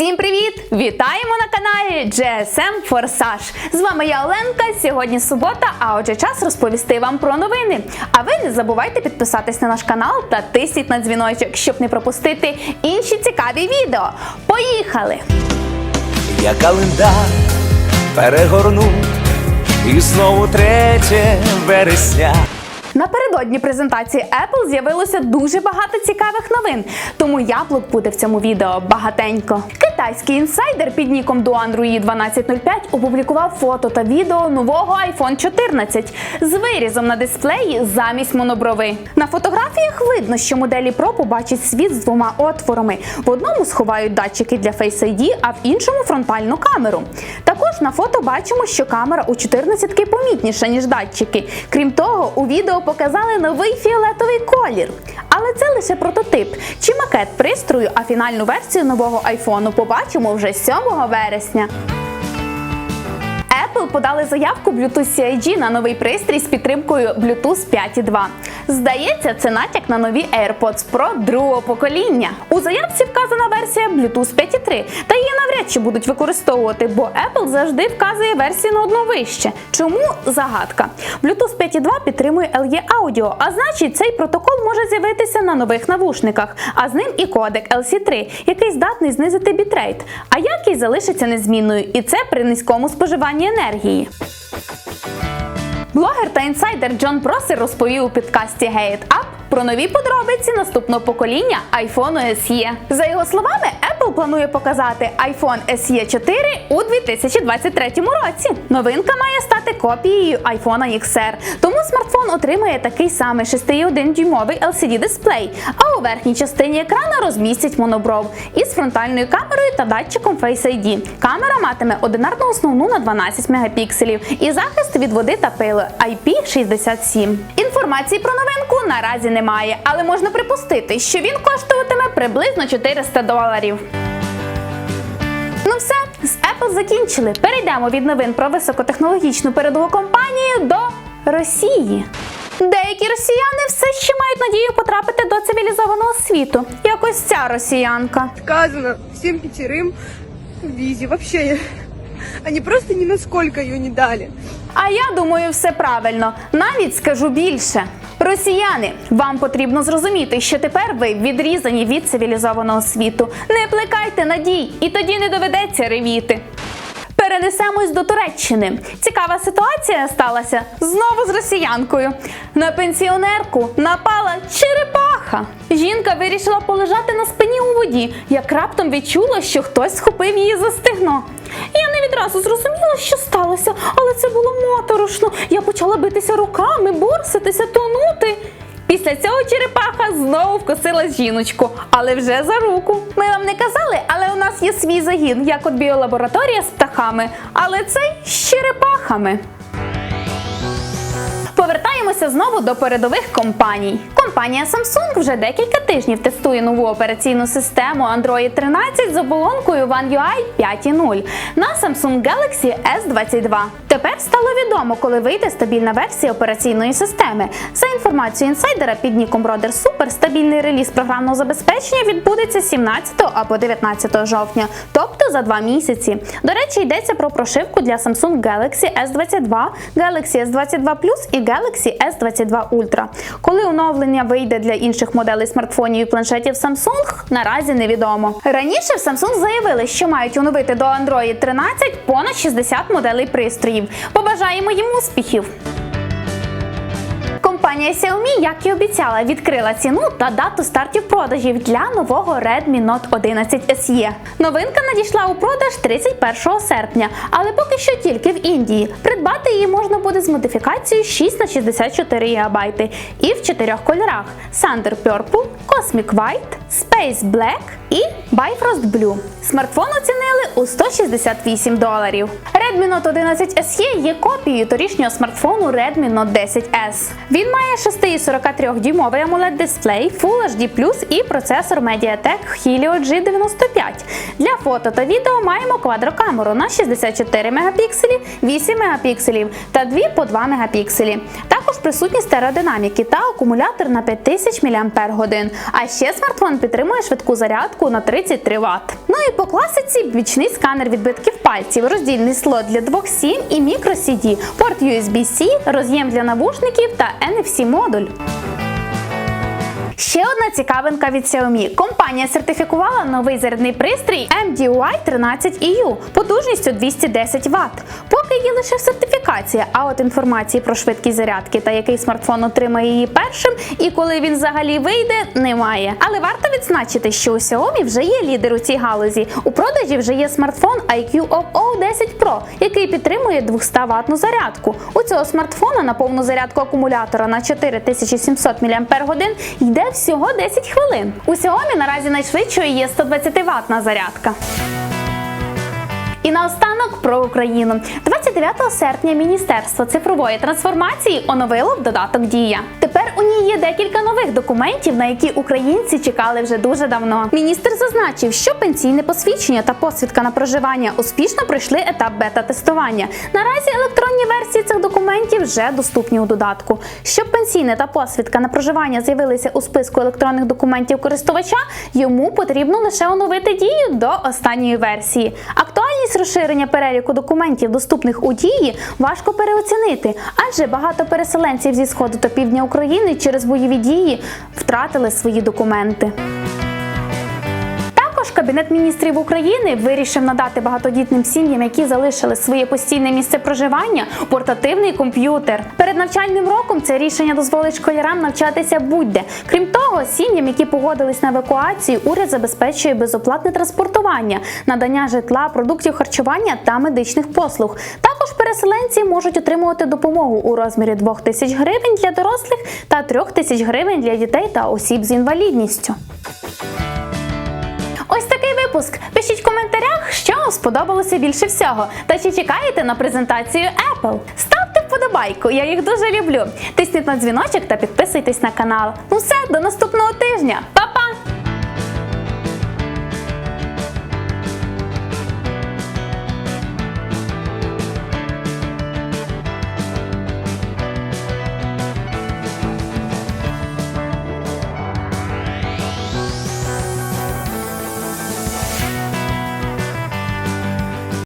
Всім привіт! Вітаємо на каналі GSM Форсаж. З вами я Оленка. Сьогодні субота, а отже, час розповісти вам про новини. А ви не забувайте підписатись на наш канал та тисніть на дзвіночок, щоб не пропустити інші цікаві відео. Поїхали! Я календар перегорну і знову третє вересня. Напередодні презентації Apple з'явилося дуже багато цікавих новин, тому яблук буде в цьому відео багатенько. Китайський інсайдер під ніком Дуан 1205 опублікував фото та відео нового iPhone 14 з вирізом на дисплеї замість моноброви. На фотографіях видно, що моделі Pro побачать світ з двома отворами. В одному сховають датчики для Face ID, а в іншому фронтальну камеру. Також на фото бачимо, що камера у 14-ки помітніша, ніж датчики. Крім того, у відео показали новий фіолетовий колір. Але це лише прототип чи макет пристрою, а фінальну версію нового айфону побачимо вже 7 вересня. Apple подали заявку Bluetooth CIG на новий пристрій з підтримкою Bluetooth 5.2. Здається, це натяк на нові AirPods Pro другого покоління. У заявці вказана версія Bluetooth 5.3, та її навряд чи будуть використовувати, бо Apple завжди вказує версії на одну вище. Чому загадка? Bluetooth 5.2 підтримує LE Audio, а значить, цей протокол може з'явитися на нових навушниках, а з ним і кодек LC3, який здатний знизити бітрейт, а якість залишиться незмінною, і це при низькому споживанні енергії. Блогер та інсайдер Джон Просер розповів у підкасті Гейт Ап про нові подробиці наступного покоління iPhone SE. За його словами, Apple планує показати iPhone SE 4 у 2023 році. Новинка має стати копією iPhone XR, тому смартфон отримає такий самий 6,1 дюймовий LCD дисплей, а у верхній частині екрана розмістять монобров із фронтальною камерою та датчиком Face ID. Камера матиме одинарну основну на 12 мегапікселів і захист від води та пилу IP67. Інформації про новинку наразі немає, але можна припустити, що він коштуватиме приблизно 400 доларів. Ну все, з Apple закінчили. Перейдемо від новин про високотехнологічну передову компанію до Росії. Деякі росіяни все ще мають надію потрапити до цивілізованого світу. Якось ця росіянка. отказано всем пятерым в визе. Вообще, они просто ни насколько ее не дали. А я думаю, все правильно. Навіть скажу більше. Росіяни, вам потрібно зрозуміти, що тепер ви відрізані від цивілізованого світу. Не плекайте надій, і тоді не доведеться ревіти. Перенесемось до Туреччини. Цікава ситуація сталася знову з росіянкою. На пенсіонерку напала черепаха. Жінка вирішила полежати на спині у воді, як раптом відчула, що хтось схопив її за стегно. Я не відразу зрозуміла, що сталося, але це було моторошно. Я почала битися руками, борситися, тонути. Після цього черепаха знову вкусила жіночку, але вже за руку. Ми вам не казали, але у нас є свій загін, як от біолабораторія з птахами, але цей з черепахами. Повертаємося знову до передових компаній. Компанія Samsung вже декілька тижнів тестує нову операційну систему Android 13 з оболонкою One UI 5.0 на Samsung Galaxy S22. Тепер стало відомо, коли вийде стабільна версія операційної системи. За інформацією інсайдера під ніком Brother Super, стабільний реліз програмного забезпечення відбудеться 17 або 19 жовтня, тобто за два місяці. До речі, йдеться про прошивку для Samsung Galaxy S22, Galaxy S22 Plus і Galaxy S22 Ultra. Коли оновлення вийде для інших моделей смартфонів і планшетів Samsung, наразі невідомо. Раніше в Samsung заявили, що мають оновити до Android 13 понад 60 моделей пристроїв. Побажаємо їм успіхів! Компанія Xiaomi, як і обіцяла, відкрила ціну та дату стартів продажів для нового Redmi Note 11 SE. Новинка надійшла у продаж 31 серпня, але поки що тільки в Індії. Придбати її можна буде з модифікацією 6 на 64 ГБ і в чотирьох кольорах: Thunder Purple, Cosmic White, Space Black і Bifrost Blue. Смартфон оцінили у 168 доларів. Redmi Note 11 SE є копією торішнього смартфону Redmi Note 10S. Він має 6,43 дюймовий AMOLED дисплей, Full HD+, і процесор MediaTek Helio G95. Для фото та відео маємо квадрокамеру на 64 мегапікселі, 8 мегапікселів та 2 по 2 мегапікселі. Також присутні стереодинаміки та акумулятор на 5000 мАч. А ще смартфон підтримує швидку зарядку зарядку на 33 Вт. Ну і по класиці бічний сканер відбитків пальців, роздільний слот для 2.7 і microCD, порт USB-C, роз'єм для навушників та NFC модуль. Ще одна цікавинка від Xiaomi. Компанія сертифікувала новий зарядний пристрій MDUI 13EU потужністю 210 Вт. Поки є лише сертифікація, а от інформації про швидкість зарядки та який смартфон отримає її першим і коли він взагалі вийде, немає. Але варто відзначити, що у Xiaomi вже є лідер у цій галузі. У продажі вже є смартфон IQ OO 10 Pro, який підтримує 200 ватну зарядку. У цього смартфона на повну зарядку акумулятора на 4700 мАч йде всього 10 хвилин. У Xiaomi наразі найшвидшою є 120 ватна зарядка. І наостанок про Україну. 29 серпня Міністерство цифрової трансформації оновило додаток Дія. Є декілька нових документів, на які українці чекали вже дуже давно. Міністр зазначив, що пенсійне посвідчення та посвідка на проживання успішно пройшли етап бета-тестування. Наразі електронні версії цих документів вже доступні у додатку. Щоб пенсійне та посвідка на проживання з'явилися у списку електронних документів користувача, йому потрібно лише оновити дію до останньої версії. Актуальність розширення переліку документів, доступних у дії, важко переоцінити, адже багато переселенців зі сходу та півдня України через бойові дії втратили свої документи. Також Кабінет міністрів України вирішив надати багатодітним сім'ям, які залишили своє постійне місце проживання, портативний комп'ютер. Перед навчальним роком це рішення дозволить школярам навчатися будь-де. Крім того, сім'ям, які погодились на евакуацію, уряд забезпечує безоплатне транспортування, надання житла, продуктів харчування та медичних послуг. Також переселенці можуть отримувати допомогу у розмірі 2 тисяч гривень для дорослих та 3 тисяч гривень для дітей та осіб з інвалідністю. Випуск. Пишіть в коментарях, що вам сподобалося більше всього. Та чи чекаєте на презентацію Apple? Ставте вподобайку, я їх дуже люблю. Тисніть на дзвіночок та підписуйтесь на канал. Ну все, до наступного тижня. Па-па!